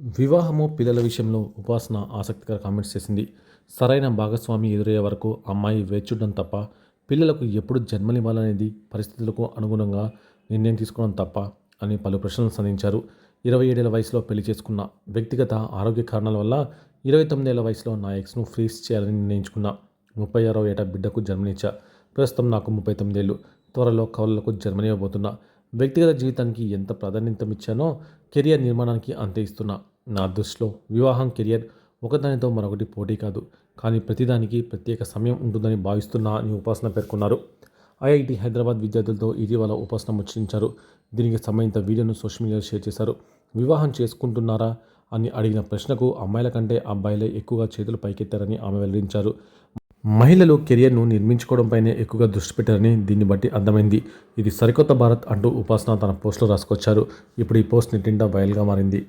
వివాహము పిల్లల విషయంలో ఉపాసన ఆసక్తికర కామెంట్స్ చేసింది. సరైన భాగస్వామి ఎదురయ్యే వరకు అమ్మాయి వేచుడడం తప్ప పిల్లలకు ఎప్పుడు జన్మనివ్వాలనేది పరిస్థితులకు అనుగుణంగా నిర్ణయం తీసుకోవడం తప్ప అని పలు ప్రశ్నలు సంధించారు. ఇరవై ఏడేళ్ళ వయసులో పెళ్ళి చేసుకున్న వ్యక్తిగత ఆరోగ్య కారణాల వల్ల ఇరవై తొమ్మిదేళ్ళ వయసులో నా ఎక్స్ను ఫ్రీజ్ చేయాలని నిర్ణయించుకున్నా. ముప్పై ఆరో ఏట బిడ్డకు జన్మనిచ్చా. ప్రస్తుతం నాకు ముప్పై తొమ్మిదేళ్ళు త్వరలో కవలలకు జన్మనివ్వబోతున్నా. వ్యక్తిగత జీవితానికి ఎంత ప్రాధాన్యత ఇచ్చానో కెరియర్ నిర్మాణానికి అంతే ఇస్తున్నా. నా దృష్టిలో వివాహం కెరియర్ ఒకదానితో మరొకటి పోటీ కాదు. కానీ ప్రతిదానికి ప్రత్యేక సమయం ఉంటుందని భావిస్తున్నా అని ఉపాసన పేర్కొన్నారు. ఐఐటి హైదరాబాద్ విద్యార్థులతో ఇటీవల ఉపాసన ముచ్చరించారు దీనికి సంబంధిత వీడియోను సోషల్ మీడియాలో షేర్ చేశారు. వివాహం చేసుకుంటున్నారా అని అడిగిన ప్రశ్నకు అమ్మాయిల కంటే అబ్బాయిలే ఎక్కువగా చేతులు పైకెత్తారని ఆమె వెల్లడించారు. మహిళలు కెరియర్ను నిర్మించుకోవడంపైనే ఎక్కువగా దృష్టి పెట్టారని దీన్ని బట్టి అర్థమైంది. ఇది సరికొత్త భారత్ అంటూ ఉపాసన తన పోస్టులో రాసుకొచ్చారు. ఇప్పుడు ఈ పోస్ట్ నెట్టింట వైరల్గా మారింది.